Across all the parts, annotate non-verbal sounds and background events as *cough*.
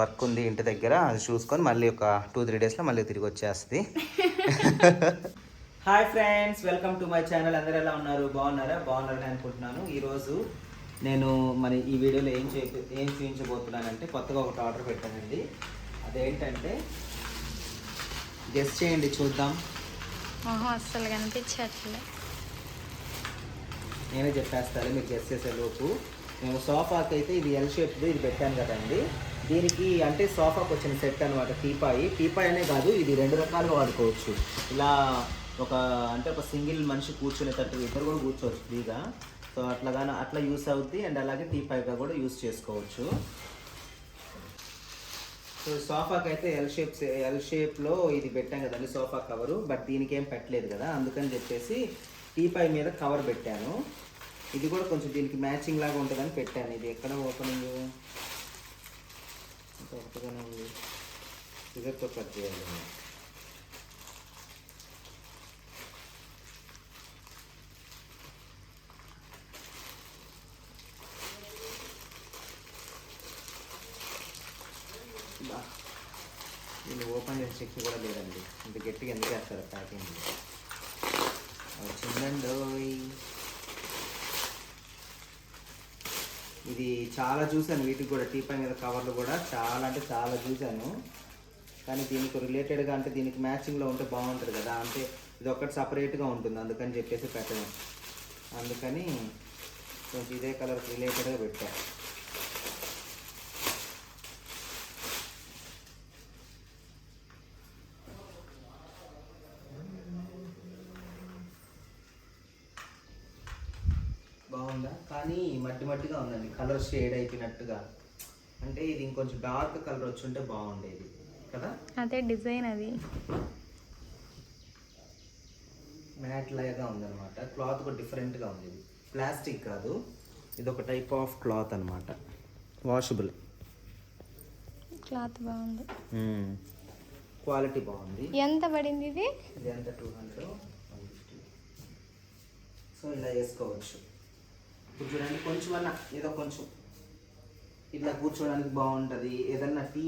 Work ఉంది ఇంటి దగ్గర అది చూసుకొని మళ్ళీ ఒక టూ త్రీ డేస్లో మళ్ళీ తిరిగి వచ్చేస్తుంది. *laughs* Hi friends welcome to my channel. అందరు ఎలా ఉన్నారు? బాగున్నారా? బాగున్నారని అనుకుంటున్నాను. ఈరోజు నేను మరి ఈ వీడియోలో ఏం చే ఏం చూపించబోతున్నానంటే కొత్తగా ఒకటి ఆర్డర్ పెట్టానండి. అదేంటంటే గెస్ట్ చేయండి చూద్దాం. అస్సలు కనిపించట్లే. నేనే చెప్పేస్తాను మీరు గెస్ట్ చేసే లోపు. మేము సోఫాకి అయితే ఇది ఎల్ షేప్ది ఇది పెట్టాను కదండి. దీనికి అంటే సోఫాకి వచ్చిన సెట్ అనమాట టీపాయి టీపాయి అనే కాదు ఇది రెండు రకాలుగా వాడుకోవచ్చు. ఇలా ఒక అంటే ఒక సింగిల్ మనిషి కూర్చునేటట్టు ఇద్దరు కూడా కూర్చోవచ్చు ఫ్రీగా. సో అట్లాగానే అట్లా యూస్ అవుద్ది అండ్ అలాగే టీపాయిగా కూడా యూస్ చేసుకోవచ్చు. సో సోఫాకి అయితే ఎల్ షేప్ ఎల్ షేప్లో ఇది పెట్టాం కదండి సోఫా కవరు. బట్ దీనికి ఏం పెట్టలేదు కదా అందుకని చెప్పేసి టీపై మీద కవర్ పెట్టాను. ఇది కూడా కొంచెం దీనికి మ్యాచింగ్ లాగా ఉంటుందని పెట్టాను. ఇది ఎక్కడ ఓపెనింగ్? ఒకటిగానే ఉంది సిగర్తో కట్ చేయాలి బా. దీన్ని ఓపెన్ చేసే శక్తి కూడా లేదండి. ఇంత గట్టిగా ఎందుకు వేస్తారు ప్యాకింగ్? వచ్చిందండి ఇది చాలా చూశాను వీటికి కూడా టీపై మీద కవర్లు కూడా చాలా అంటే చాలా చూశాను కానీ దీనికి రిలేటెడ్గా అంటే దీనికి మ్యాచింగ్లో ఉంటే బాగుంటుంది కదా అంటే ఇది ఒక్కటి సపరేట్గా ఉంటుంది అందుకని చెప్పేసి పెట్టడం అందుకని కొంచెం ఇదే కలర్ రిలేటెడ్గా పెట్టాను బాగుందా? కానీ మట్టి మట్టిగా ఉందండి. కలర్ షేడ్ అయిపోయినట్టుగా. అంటే ఇది ఇంకొంచెం డార్క్ కలర్ వచ్చి ఉంటే బాగుండేది. కదా? అదే డిజైన్ అది. మ్యాట్ లాగా ఉందన్నమాట. క్లాత్ కూడా డిఫరెంట్గా ఉంది. ఇది ప్లాస్టిక్ కాదు. ఇది ఒక టైప్ ఆఫ్ క్లాత్ అనమాట వాషబుల్ క్లాత్ బాగుంది క్వాలిటీ బాగుంది. ఎంత పడింది ఇది? ఇది ఎంత? టూ హండ్రెడ్ సో ఇలా వేసుకోవచ్చు. ఇప్పుడు చూడండి కొంచెం అన్న ఏదో కొంచెం. ఇట్లా కూర్చోడానికి బాగుంటుంది. ఏదన్నా టీ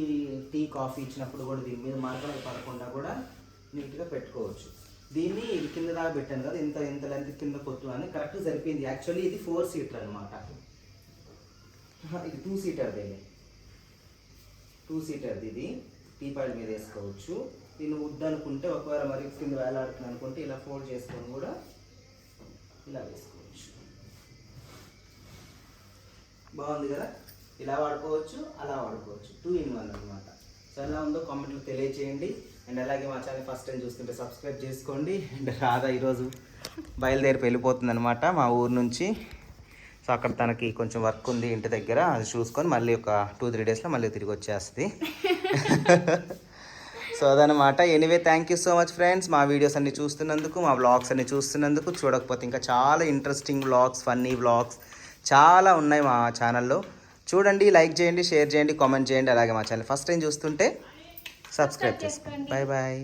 టీ కాఫీ ఇచ్చినప్పుడు కూడా దీని మీద మరకలు పడకుండా కూడా నీట్గా పెట్టుకోవచ్చు. దీన్ని ఇది కింద దాకా పెట్టాను కదా ఇంత ఇంత లెంత్ కింద కొట్టు అని కరెక్ట్ సరిపోయింది. యాక్చువల్లీ ఇది ఫోర్ సీటర్ అనమాట ఇది టూ సీటర్ది టూ సీటర్ది ఇది. టీ పాయిల్ మీద వేసుకోవచ్చు. దీన్ని వుడ్ అనుకుంటే ఒకవేళ మరి కింద వేలాడుతుంది అనుకుంటే ఇలా ఫోల్డ్ చేసుకొని కూడా ఇలా వేసుకోవచ్చు. బాగుంది కదా? ఇలా వాడుకోవచ్చు అలా వాడుకోవచ్చు. టూ ఇన్ వన్ అనమాట సో ఎలా ఉందో కామెంట్లో తెలియచేయండి. అండ్ అలాగే మా ఛానల్ ఫస్ట్ టైం చూస్తుంటే సబ్స్క్రైబ్ చేసుకోండి. అండ్ రాధా ఈరోజు బయలుదేరి వెళ్ళిపోతుంది అనమాట మా ఊరు నుంచి. సో అక్కడ తనకి కొంచెం వర్క్ ఉంది ఇంటి దగ్గర. అది చూసుకొని మళ్ళీ ఒక టూ త్రీ డేస్లో మళ్ళీ తిరిగి వచ్చేస్తుంది. సో అదనమాట anyway thank you so much friends మా వీడియోస్ అన్ని చూస్తున్నందుకు మా వ్లాగ్స్ అన్ని చూస్తున్నందుకు చూడకపోతే ఇంకా చాలా ఇంట్రెస్టింగ్ వ్లాగ్స్ ఫన్నీ వ్లాగ్స్ చాలా ఉన్నాయి మా ఛానల్లో. చూడండి లైక్ చేయండి షేర్ చేయండి కామెంట్ చేయండి. అలాగే మా ఛానల్ ఫస్ట్ టైం చూస్తుంటే సబ్స్క్రైబ్ చేసుకోండి. Bye bye